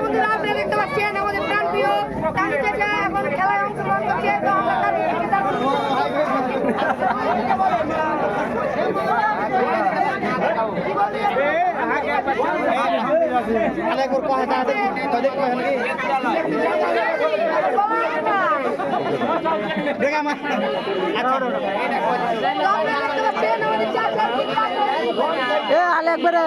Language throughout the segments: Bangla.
বন্ধুরা, আপনারা দেখতে পাচ্ছেন আমাদের প্রাণ প্রিয় এখন খেলায় অংশগ্রহণ করছে, তো আমরা তার অনেক ওর কথা তাদের তাদের কথা নাকি দেখা মা আচ্ছা এ, আলেক বেরে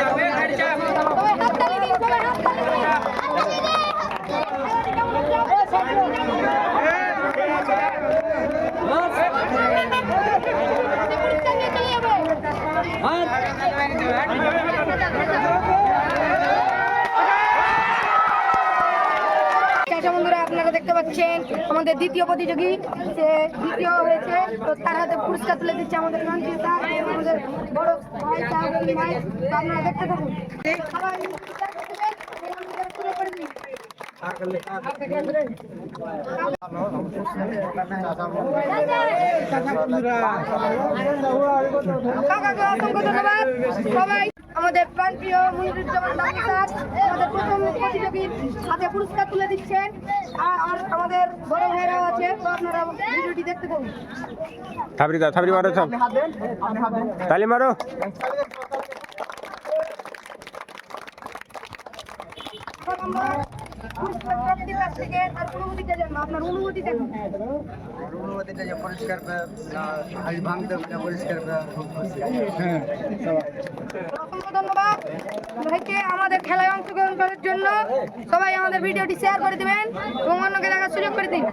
বন্ধুরা আপনারা দেখতে পাচ্ছেন আমাদের দ্বিতীয় প্রতিযোগী। সে দ্বিতীয় হয়েছে তো তার হাতে পুরস্কার তুলে দিচ্ছে আমাদের আমাদের বড় ভাই আপনারা দেখতে থাকুন। দিন। কাকাকে অসংখ্য ধন্যবাদ সবাই আমাদের প্রাণপ্রিয় মনিরুজ্জামান ডাক্তার আমাদের প্রথম প্রতিযোগীর হাতে পুরস্কার তুলে দিচ্ছেন। আর আমাদের বড় ভাইরাও আছে তো আপনারা ভিডিওটি দেখতে পাবেন থাবড়ি দাও থাবড়ি মারো সব তালি মারো এখন আমরা প্রাপ্তির কাছ থেকে তার অনুভূতিটা জানব আপনার অনুভূতি অনুমতিটা যে পরিষ্কার আজ ভাঙতে পরিষ্কার অসংখ্য ধন্যবাদ। ভাইকে আমাদের খেলায় অংশগ্রহণ করার জন্য সবাই আমাদের ভিডিওটি শেয়ার করে দিবেন এবং অন্যকে দেখার সুযোগ করে দিন।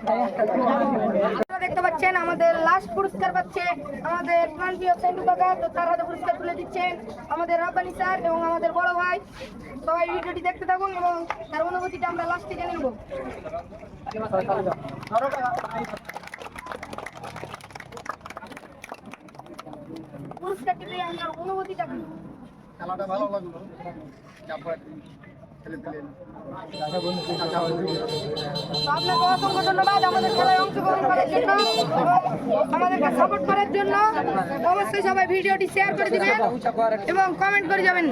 দেখতে পাচ্ছেন আমাদের লাস্ট পুরস্কার পাচ্ছে আমাদের প্রাণপ্রিয় সেন্টু তো তার হাতে পুরস্কার তুলে দিচ্ছেন আমাদের রাব্বানি স্যার এবং আমাদের বড় ভাই। সবাই ভিডিওটি দেখতে থাকুন এবং তার অনুভূতিটা আমরা লাস্টে জেনে নেব। পুরস্কারটি পেয়ে আমার অনুভূতিটা খেলাটা ভালো লাগল। ধন্যবাদ। আমাদের করার জন্য। অবশ্যই সবাই ভিডিওটি শেয়ার করে এবং কমেন্ট করে যাবেন।